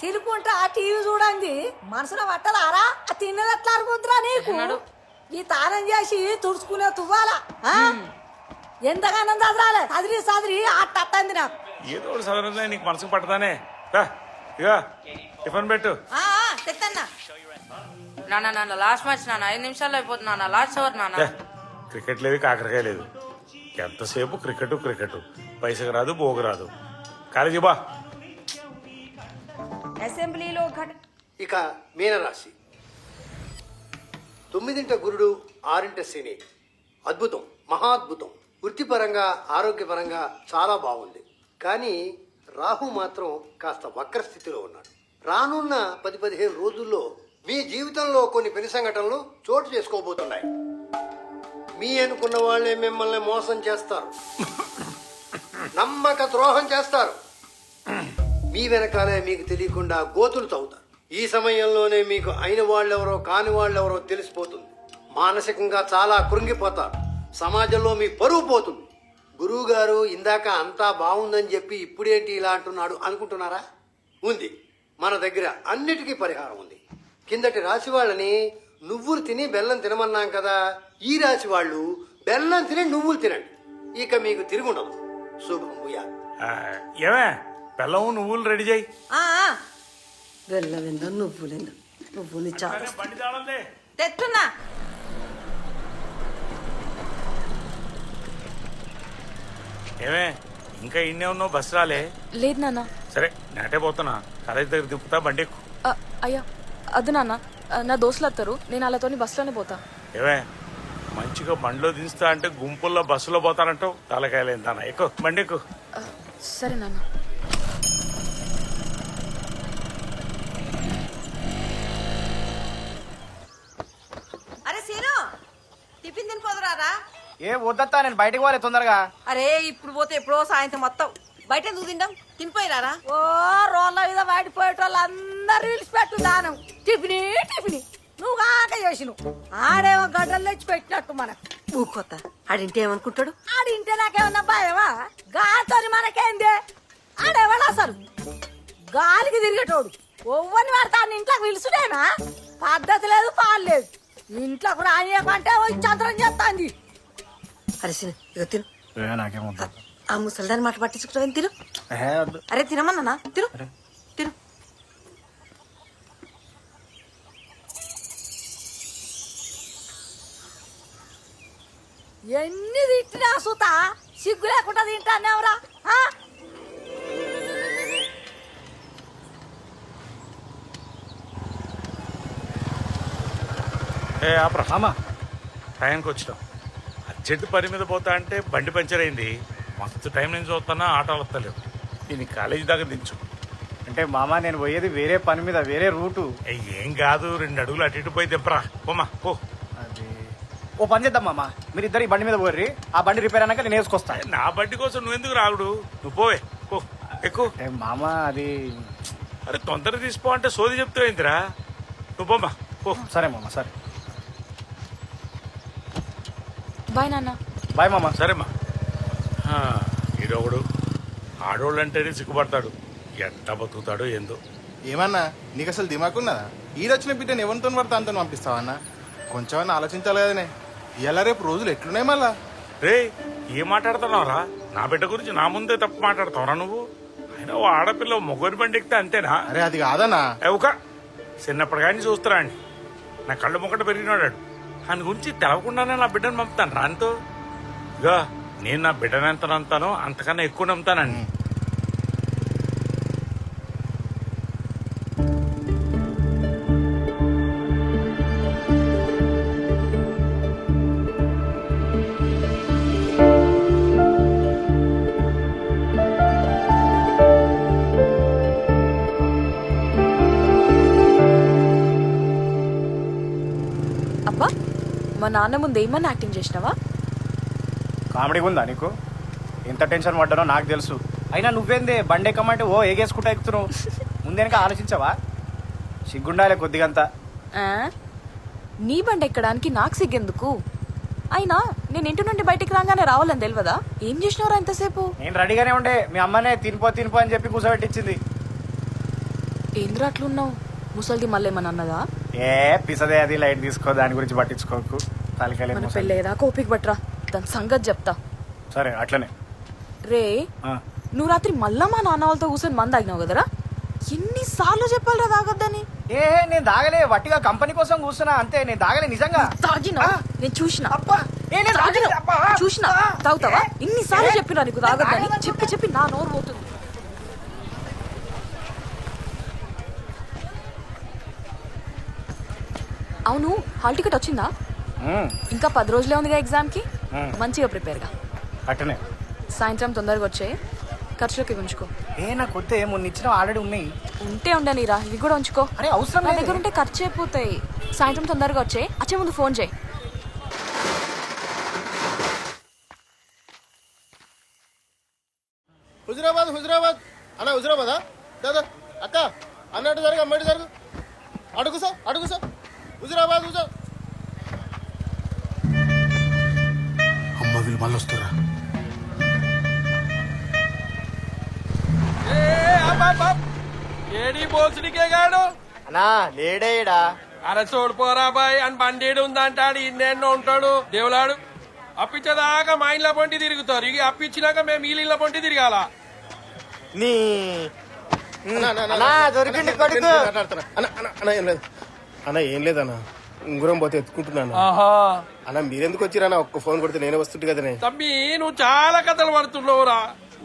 తిరుకుంటా ఆ టీవీ చూడండి. మనసులో పట్టలారా? ఆ తిన్నది ఎట్లా అనుకుంటురా నీకు? ఈ తానం చేసి తుడుచుకునే తువ్వాలా? ఆ? ఎంతగానో చదరాలే చదిరి చదిరి అట్ట అట్టంది నాకు. ఏదో ఒకటి చదవదా నీకు మనసుకు పట్టదానే ఇక టిఫిన్ పెట్టు. ఆ, ఆ, తెత్తన్నా. నాన్న నాన్న లాస్ట్ మ్యాచ్ నాన్న. ఐదు నిమిషాల్లో అయిపోతుంది నాన్న. లాస్ట్ ఓవర్ నాన్న. క్రికెట్ లేదు కాకరకాయ లేదు ఎంతసేపు క్రికెట్ క్రికెట్. పైసకు రాదు బోగు రాదు. కాలేజీ బా. అసెంబ్లీలో ఘట ఇక మీనరాశి. తొమ్మిదింట గురుడు ఆరింట శని. అద్భుతం మహాద్భుతం. వృత్తిపరంగా ఆరోగ్యపరంగా చాలా బాగుంది. కానీ రాహు మాత్రం కాస్త వక్ర స్థితిలో ఉన్నాడు. రానున్న పది పదిహేను రోజుల్లో మీ జీవితంలో కొన్ని పెను సంఘటనలు చోటు చేసుకోబోతున్నాయి. మీ అనుకున్న వాళ్ళే మిమ్మల్ని మోసం చేస్తారు. నమ్మక ద్రోహం చేస్తారు. మీ వెనకాలే మీకు తెలియకుండా గోతులు తవ్వుతారు. ఈ సమయంలోనే మీకు అయిన వాళ్ళెవరో కాని వాళ్ళెవరో తెలిసిపోతుంది. మానసికంగా చాలా కృంగిపోతారు. సమాజంలో మీ పరువు పోతుంది. గురువు గారు ఇందాక అంతా బాగుందని చెప్పి ఇప్పుడేంటి ఇలా అంటున్నాడు? అనుకుంటున్నారా? ఉంది. మన దగ్గర అన్నిటికీ పరిహారం ఉంది. కిందటి రాశి వాళ్ళని నువ్వులు తిని బెల్లం తినమన్నాం కదా. ఈ రాశి వాళ్ళు బెల్లం తిని నువ్వులు తినండి. ఇక మీకు తిరుగుండదు. శుభం భూయా ఏమే? బెల్లం నువ్వులు రెడీ చేయి. నువ్వులిందో నువ్వుని చాలా బండి తాళందే. తెట్టున్నా ఏమే ఇంకా ఇన్నే ఉన్నావు? బస్ రాలే. లేదు నాన్న. సరే నేటే పోతున్నా. కాలేజ్ దగ్గర దింపుతా బండి అయ్యా అద్దు నాన్న. నా దోస్తులు వస్తారు నేను వాళ్ళతోని బస్సులోనే పోతా. ఏమే మంచిగా బండిలో దించుతా అంటే గుంపుల్లో బస్సులో పోతానంటావు? తలకాయలేంతానా ఎక్కువ బండి ఎక్కువ సరే నాన్న అరే సీను టిఫిన్ తిని పోదురారా ఏ వద్దత్తా నేను బయటకు పోలే తొందరగా. అరే ఇప్పుడు పోతే ఎప్పుడో సాయంత్రం మొత్తం. బయట ఎందుకు తింటాం? తినిపోయిరారా ఓ రోళ్ళ మీద వాడిపోయేటోళ్ళు అందరు విడిచిపెట్టు దానం. టిఫిని టిఫిని. నువ్వు కాక చేసిను ఆడేమో గడ్డలు తెచ్చి పెట్టినట్టు మనకు. ఊకొత్త ఆడింటే ఏమనుకుంటాడు? ఆడింటే నాకేమన్నా భయమా? గాతోని మనకేంది? ఆడేవాడు అసలు. గాలికి తిరిగేటోడు. ఒవ్వని వాడతాను ఇంట్లోకి పిలుచుడేనా పద్ధతి లేదు పాలు లేదు. ఇంట్లో కూడా ఆయకంటే చంద్రం చేస్తాంది అరే సిను ఇక తిను. నాకేమొద్దు ఆ ముసలిదాని మాట పట్టించుకుంటావు తిను? అరే తినమన్నా తిను. తిను. ఎన్ని తిట్టినా సుత సిగ్గు లేకుండా తింటానేవరా ఏ ఆపరా. మామా. టైంకి వచ్చినాం అర్జెంట్ పని మీద పోతా అంటే బండి పంచర్ అయింది. మస్తు టైం నుంచి చూస్తున్నా ఆటోలు వస్తలేవు. నేను కాలేజీ దాకా దించు. అంటే మామా నేను పోయేది వేరే పని మీద వేరే రూటు. ఏ, ఏం కాదు రెండు అడుగులు అటు ఇటు పోయి దింపరా. పోమా పో. అది. ఓ పని చేద్దాం మామా. మీరు ఇద్దరు ఈ బండి మీద పోర్రి. ఆ బండి రిపేర్ అన్నాక నేను వేసుకొస్తా. నా బండి కోసం నువ్వెందుకు రాగుడు నువ్వు పోవే పో. ఎక్కువ అంటే మామా అది. అరే తొందర తీసిపో అంటే సోది చెప్తావు ఏంటిరా నువ్వు పోమా పో. సరే మామా సరే. బాయ్ నాన్న. బాయ్ మామా. సరేమ్మా ఈడొకడు. ఆడోళ్ళు అంటేనే సిగ్గుపడతాడు. ఎంత బతుకుతాడో ఏందో. ఏమన్నా నీకు అసలు దిమాకున్నదా? ఈడొచ్చిన బిడ్డను ఎవరితో పడితే అంత పంపిస్తావన్నా కొంచెమన్నా ఆలోచించాలి కదనే. ఇలా రేపు రోజులు ఎట్లున్నాయి మళ్ళా? రే ఏం మాట్లాడుతున్నావురా? నా బిడ్డ గురించి నా ముందే తప్పు మాట్లాడుతావురా నువ్వు? అయినా ఓ ఆడపిల్ల మొగ్గురి బండి ఎక్కితే అంతేనా? అరే అది కాదన్నా. ఒక చిన్నప్పుడు కానీ చూస్తారా అండి. నా కళ్ళు మొక్కట పెరిగినాడు దాని గురించి తెలవకుండానే నా బిడ్డను పంపుతాను. రాంతో ఇగా నేను నా బిడ్డను ఎంత నమ్ముతానో అంతకన్నా ఎక్కువ నమ్ముతానండి నాన్న ముందు ఏమన్నా యాక్టింగ్ చేసినావా? కామెడీ ఉందా నీకు? ఎంత టెన్షన్ పడ్డానో నాకు తెలుసు. అయినా నువ్వేంది బండి ఎక్కమంటే ఓ ఏగేసుకుంటా ఎక్కుతున్నావు. ముందేనక ఆలోచించావా? సిగ్గుండాలే కొద్దిగంతా. ఆ? నీ బండి ఎక్కడానికి నాకు సిగ్గెందుకు? అయినా నేను ఇంటి నుండి బయటికి రాగానే రావాలని తెలియదా ఏం చేసినవరా ఇంతసేపు? నేను రెడీగానే ఉండే. మీ అమ్మనే తినిపో తినిపో అని చెప్పి కూర్చోబెట్టించింది ఏంద్రా అట్లున్నావు? ముసలిది మళ్ళీ ఏమన్నా అన్నదా? ఏ పిసదే అది లైట్ తీసుకో దాని గురించి పట్టించుకోకు. మన తాలికాయలేదు పెళ్ళేదా కోపిక పట్రా దాని సంగతి చెప్తా. సరే అట్లనే. రే నువ్వు రాత్రి మళ్ళా మా నాన్న వాళ్ళతో కూర్చొని మంది తాగినావు కదరా? ఎన్నిసార్లు చెప్పాలిరా తాగొద్దని? ఏ నేను దాగలే వట్టిగా కంపెనీ కోసం కూర్చున్నా అంతే నేను దాగలే నిజంగా. తాగినా నేను చూసిన. తాగలే. చూసిన? తాగుతావా? ఇన్నిసార్లు చెప్పినా నీకు తాగొద్దని? చెప్పి చెప్పి నా నోరు పోతుంది. అవును హాల్ టికెట్ వచ్చిందా? ఇంకా పది రోజులే ఉందిగా ఎగ్జామ్కి మ్మ్. మంచిగా ప్రిపేర్గా అట్లనే సాయంత్రం తొందరగా వచ్చే ఖర్చులకి ఉంచుకో. ఏ నాకు వద్దే మొన్న ఇచ్చిన ఆల్రెడీ ఉన్నాయి. ఉంటే ఉండనిరా ఇవి కూడా ఉంచుకో. అరే అవసరం నా లేదు. దగ్గర ఉంటే ఖర్చు అయిపోతాయి. సాయంత్రం తొందరగా వచ్చే వచ్చే ముందు ఫోన్ చేయి. హుజురాబాద్ హుజురాబాద్. అన్న హుజురాబాదా? దాదా అక్క అన్నట్టు జరగ అమ్మటి జరుగు. అడుగు సార్ అడుగు సార్. హుజురాబాద్ హుజురా వీళ్ళు మళ్ళీ వస్తారా ఏడి బోసుడికే గాడు? అన్నా లేడేడా అరే చూడిపోరా బాయ్ అని బండేడు ఉందంటాడు ఇన్నేళ్ళో ఉంటాడు. దేవులాడు అప్పించేదాకా మా ఇళ్ళ పొంటి తిరుగుతారు. ఇక అప్పించినాక మేము ఈ ఇళ్ళ పొంటి తిరగాల. నీ దొరికింది కొడుకు. అన్న అన్న అన్న ఏం లేదు. అన్న ఏం లేదన్న. ఉంగురం పోతే ఎత్తుకుంటున్నాను. అన్న మీరెందుకు వచ్చిరన్న ఒక్క ఫోన్ కొడితే నేనే వస్తుంటే కదనే. తమ్మి నువ్వు చాలా కథలు పడుతున్నావురా.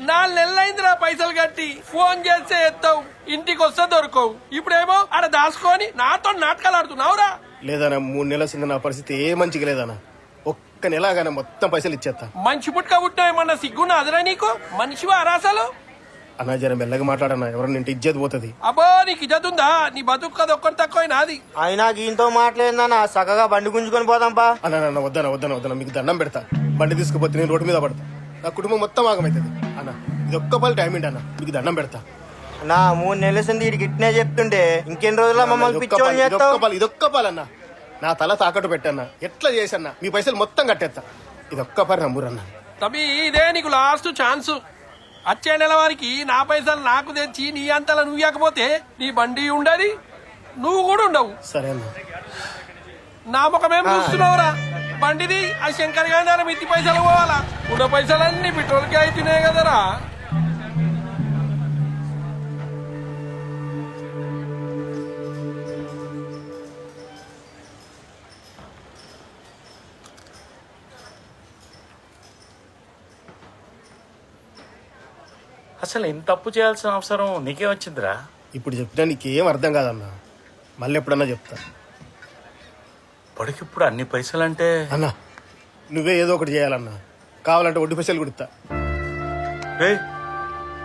నాలుగు నెలలైందిరా పైసలు కట్టి ఫోన్ చేస్తే ఎత్తావు ఇంటికి వస్తే దొరకవు. ఇప్పుడేమో ఆడ దాచుకొని నాతో నాటకాలు ఆడుతున్నావురా. లేదన్న మూడు నెలల కింద నా పరిస్థితి ఏ మంచిగా లేదన్న. ఒక్క నెలగానే మొత్తం పైసలు ఇచ్చేస్తా మంచి పుట్టుక పుట్టినా ఏమన్నా సిగ్గున్నా అదరా నీకు? మనిషివా అరాసలు? అన్న జర మెల్లగా మాట్లాడన్న ఎవరన్నా ఇంటి ఇజ్జత్ పోతుంది. అబ్బో నీకు ఇజ్జతుందా నీ బతుకు కదా ఒక్కటి తక్కువ నాది. అయినా గీంతో మాట్లాడిందన్న చక్కగా బండి గుంజుకొని పోదాంపా అన్న అన్న వద్దన వద్దన వద్దన మీకు దండం పెడతా. బండి తీసుకుపోతే నేను రోడ్డు మీద పడతా. నా కుటుంబం మొత్తం ఆగమవుతుంది అన్న ఇది ఒక్క పలు టైం ఏంటి అన్న? మీకు దండం పెడతా. నా మూడు నెలల సంది వీడికి ఇట్నే చెప్తుంటే ఇంకెన్ని రోజుల్లో మమ్మల్ని పిచ్చోని పాలు, ఇదొక్క చేస్తావు? పాలు పాలన్న నా తల తాకట్టు పెట్టన్న. ఎట్లా చేసన్నా? మీ పైసలు మొత్తం కట్టేస్తా ఇదొక్క పని నమ్మురన్న. తమ్మి ఇదే నీకు లాస్ట్ ఛాన్స్. వచ్చే నెల వారికి నా పైసలు నాకు తెచ్చి నీ అంతలా నువ్వు ఇవ్వకపోతే నీ బండి ఉండదు నువ్వు కూడా ఉండవు. సరే అన్న. నా ముఖమేం చూస్తున్నావురా? బండిది ఆ శంకర్ గారి మిత్తి పైసలు పోవాలా? ఉన్న పైసలన్నీ పెట్రోల్కి అవుతున్నాయి కదరా? అసలు ఎంత తప్పు చేయాల్సిన అవసరం నీకే వచ్చిందిరా. ఇప్పుడు చెప్పినా నీకేం అర్థం కాదన్న. మళ్ళీ ఎప్పుడన్నా చెప్తా. ఇప్పటికిప్పుడు అన్ని పైసలంటే? అన్న నువ్వే ఏదో ఒకటి చేయాలన్నా. కావాలంటే వడ్డీ పైసలు కుడతా ఏయ్,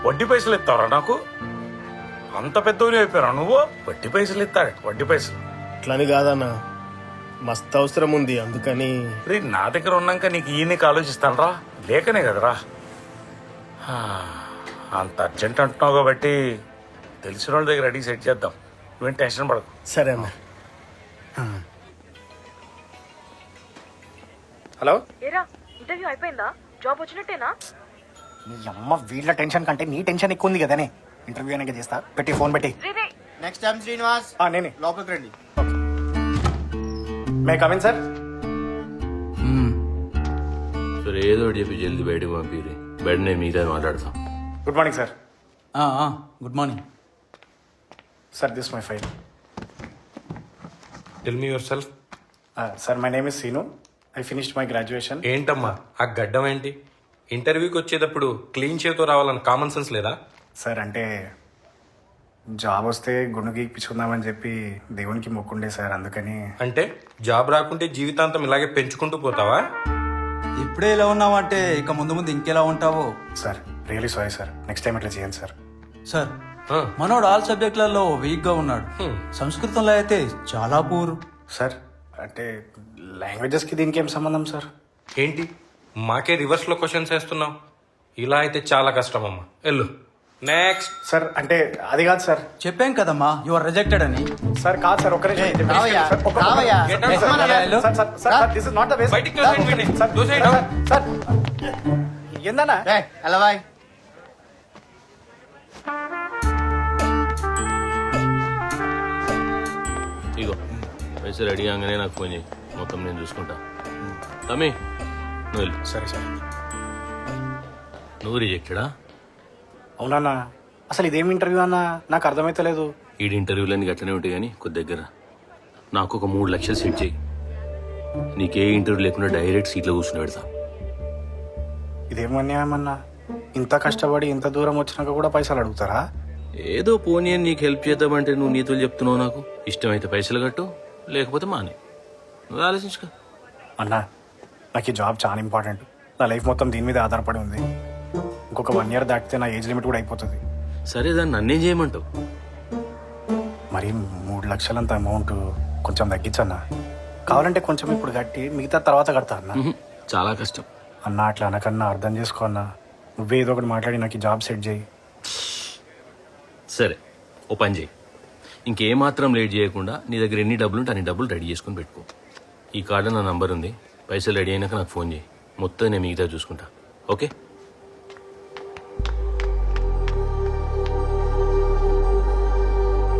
వడ్డీ పైసలు ఇస్తావరా నాకు? అంత పెద్దోని అయిపోయారా నువ్వు? వడ్డీ పైసలు ఇస్తాడు వడ్డీ పైసలు. అట్లని కాదన్న. మస్తు అవసరం ఉంది అందుకని. రే నా దగ్గర ఉన్నాక నీకు ఈ నీకు ఆలోచిస్తానరా. లేకనే కదరా. అంత అర్జెంట్ అంటున్నావు కాబట్టి తెలిసిన వాళ్ళ దగ్గర అడిగి సెట్ చేద్దాం. నువ్వేం టెన్షన్ పడకు. సరే అన్న హలో? ఏరా ఇంటర్వ్యూ అయిపోయిందా? జాబ్ వచ్చినట్టేనా? నీ అమ్మ వీళ్ళ టెన్షన్ కంటే నీ టెన్షన్ ఎక్కువ ఉంది కదనే. ఇంటర్వ్యూ అనేది చేస్తా. పెట్టి ఫోన్ పెట్టి. నెక్స్ట్ టైం శ్రీనివాస్ ఆ, నేనే లోపలికి రండి. మే కమిన్ సార్ సరే ఏదో ఒకటి చెప్పి జల్దీ బయటకు పంపిరి బయట నేను మీతో మాట్లాడతాం. Good morning sir. Good morning. Sir this my file. Tell me yourself sir my name is Seenu. I finished my graduation. ఏంటమ్మా ఆ గడ్డం ఏంటి? ఇంటర్వ్యూకి వచ్చేటప్పుడు క్లీన్ చేతో రావాలని కామన్ సెన్స్ లేదా? సార్ అంటే జాబ్ వస్తే గుండు గీక్పించుకుందామని చెప్పి దేవునికి మొక్కుండే సార్ అందుకని. అంటే జాబ్ రాకుంటే జీవితాంతం ఇలాగే పెంచుకుంటూ పోతావా? ఇప్పుడే ఇలా ఉన్నావంటే ఇక ముందు ముందు ఇంకెలా ఉంటావో? Sir really sorry sir next time ఇట్లా చేయండి సార్ సార్ మనోడు ఆల్ సబ్జెక్టులలో వీక్గా ఉన్నాడు. సంస్కృతంలో అయితే చాలా పూర్ సార్ అంటే లాంగ్వేజెస్కి దీనికి ఏం సంబంధం సార్ ఏంటి? మాకే రివర్స్లో క్వశ్చన్స్ వేస్తున్నావు. ఇలా అయితే చాలా కష్టం అమ్మా వెళ్ళు. నెక్స్ట్ సార్ అంటే అది కాదు సార్ చెప్పాం కదమ్మా యు ఆర్ రిజెక్టెడ్ అని. సార్ కాదు సార్ నిమిషం. రావయ్యా, సార్, ఒక్క- పైసలు రెడీ కాగానే నాకు ఫోన్ చేయి. మొత్తం నేను చూసుకుంటా. తమ్మి నువ్వు వెళ్ళు. సరే సరే. నువ్వు రిజెక్టెడా అవునన్నా. అసలు ఇదేం ఇంటర్వ్యూ అన్నా? నాకు అర్థమైతలేదు ఈడి ఇంటర్వ్యూలన్నీ గట్లనే ఉంటాయి కానీ కొద్ది దగ్గర. నాకు ఒక మూడు లక్షలు సెట్ చేయి. నీకే ఇంటర్వ్యూ లేకుండా డైరెక్ట్ సీట్లో కూర్చుని పెడతా. ఇదేం అన్యాయమన్నా ఇంత కష్టపడి ఇంత దూరం వచ్చినాక కూడా పైసలు అడుగుతారా? ఏదో పోనీ అని నీకు హెల్ప్ చేద్దామంటే నువ్వు నీతులు చెప్తున్నావు నాకు. ఇష్టమైతే పైసలు కట్టు లేకపోతే మానే. నువ్వు ఆలోచించుకో. అన్నా నాకు ఈ జాబ్ చాలా ఇంపార్టెంట్. నా లైఫ్ మొత్తం దీని మీద ఆధారపడి ఉంది. ఇంకొక వన్ ఇయర్ దాటితే నా ఏజ్ లిమిట్ కూడా అయిపోతుంది. సరే దాన్ని నన్నేం చేయమంటావు? మరి మూడు లక్షలంత అమౌంట్ కొంచెం తగ్గించన్నా. కావాలంటే కొంచెం ఇప్పుడు కట్టి మిగతా తర్వాత కడతా అన్న. ఉహు, చాలా కష్టం. అన్న అట్లా అనకన్నా అర్థం చేసుకో అన్న. నువ్వే ఏదో ఒకటి మాట్లాడి నాకు ఈ జాబ్ సెట్ చేయి. సరే ఓ పని చేయి. ఇంకేమాత్రం లేట్ చేయకుండా నీ దగ్గర ఎన్ని డబ్బులు ఉంటే అన్ని డబ్బులు రెడీ చేసుకుని పెట్టుకో. ఈ కార్డు నా నంబర్ ఉంది పైసలు రెడీ అయినాక నాకు ఫోన్ చేయి. మొత్తం నేను మిగతా చూసుకుంటా. ఓకే?